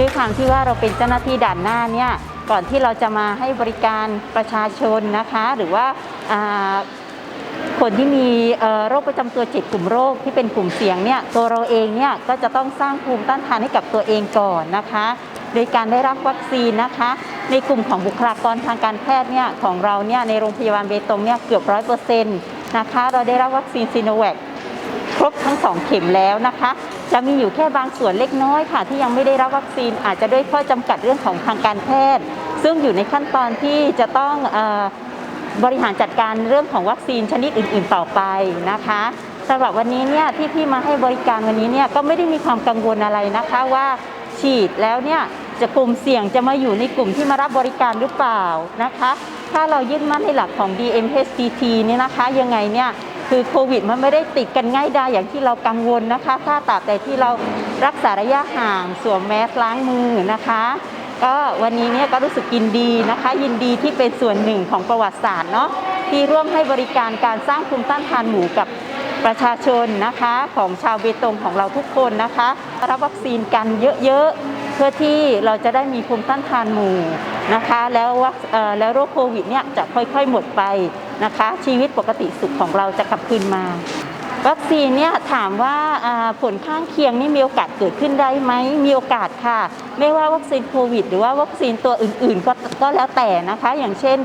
ด้วยความที่ว่าเราเป็นเจ้าหน้าที่ด่านหน้าเนี่ยก่อนที่เราจะมาให้บริการประชาชนนะคะ หรือว่าคนที่มีโรคประจำตัวจ็ดกลุ่มโรคที่เป็นกลุ่มเสี่ยงเนี่ยตัวเราเองเนี่ยก็จะต้องสร้างภูมิต้านทานให้กับตัวเองก่อนนะคะ โดยการได้รับวัคซีนนะคะ ในกลุ่มของบุคลากรทางการแพทย์เนี่ยของเราเนี่ยในโรงพยาบาลเบตงเนี่ยเกือบร้อยเปอร์เซ็นต์นะคะ เราได้รับวัคซีนซีโนแวคครบทั้งสองเข็มแล้วนะคะ จะมีอยู่แค่บางส่วนเล็กน้อยค่ะ ที่ยังไม่ได้รับวัคซีนอาจจะด้วยข้อจำกัดเรื่องของทางการแพทย์ ซึ่งอยู่ในขั้นตอนที่จะต้องอบริหารจัดการเรื่องของวัคซีนชนิดอื่น ๆ ต่อไปนะคะสำหรับวันนี้เนี่ยที่พี่มาให้บริการวันนี้เนี่ยก็ไม่ได้มีความกังวลอะไรนะคะว่าฉีดแล้วเนี่ยจะกลุ่มเสี่ยงจะมาอยู่ในกลุ่มที่มารับบริการหรือเปล่านะคะ ถ้าเรายึดมั่นในหลักของ DMHTT เนี่ยนะคะยังไงเนี่ย คือโควิดมันไม่ได้ติดกันง่ายดายอย่างที่เรากังวลนะคะ ถ้าตราบแต่ที่เรารักษาระยะห่างสวมแมสล้างมือนะคะก็วันนี้เนี่ยก็รู้สึกยินดีนะคะ ยินดีที่เป็นส่วนหนึ่งของประวัติศาสตร์เนาะที่ร่วมให้บริการการสร้างภูมิต้านทานหมู่กับประชาชนนะคะของชาวเบตงของเราทุกคนนะคะรับวัคซีนกันเยอะๆ เพื่อที่เราจะได้มีภูมิต้านทานหมู่นะคะ แล้ววัคแล้วโรคโควิดเนี่ยจะค่อยๆหมดไป นะคะ ชีวิตปกติสุขของเราจะกลับคืนมา วัคซีนเนี่ยถามว่าผลข้างเคียงนี่มีโอกาสเกิดขึ้นได้ไหมมีโอกาสค่ะ ไม่ว่าวัคซีนโควิด หรือว่าวัคซีนตัวอื่นๆ ก็ก็แล้วแต่นะคะ อย่างเช่น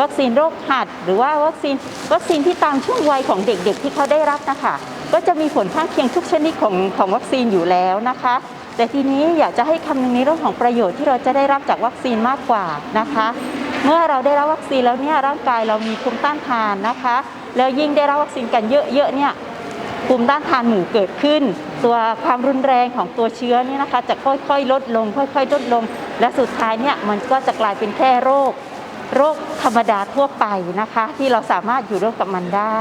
วัคซีนโรคหัด หรือว่าวัคซีนวัคซีนที่ตามช่วงวัยของเด็กๆ ที่เขาได้รับนะคะก็จะมีผลข้างเคียงทุกชนิดของของวัคซีนอยู่แล้วนะคะ แต่ทีนี้อยากจะให้คำนึงในเรื่องของประโยชน์ที่เราจะได้รับจากวัคซีนมากกว่านะคะ เมื่อเราได้รับวัคซีนแล้วเนี่ยร่างกายเรามีภูมิต้านทานนะคะ แล้วยิ่งได้รับวัคซีนกันเยอะๆเนี่ยภูมิต้านทานหมู่เกิดขึ้น ตัวความรุนแรงของตัวเชื้อเนี่ยนะคะ จะค่อยๆ ลดลง ค่อยๆ ลดลง และสุดท้ายเนี่ยมันก็จะกลายเป็นแค่โรค โรคธรรมดาทั่วไปนะคะ ที่เราสามารถอยู่ร่วมกับมันได้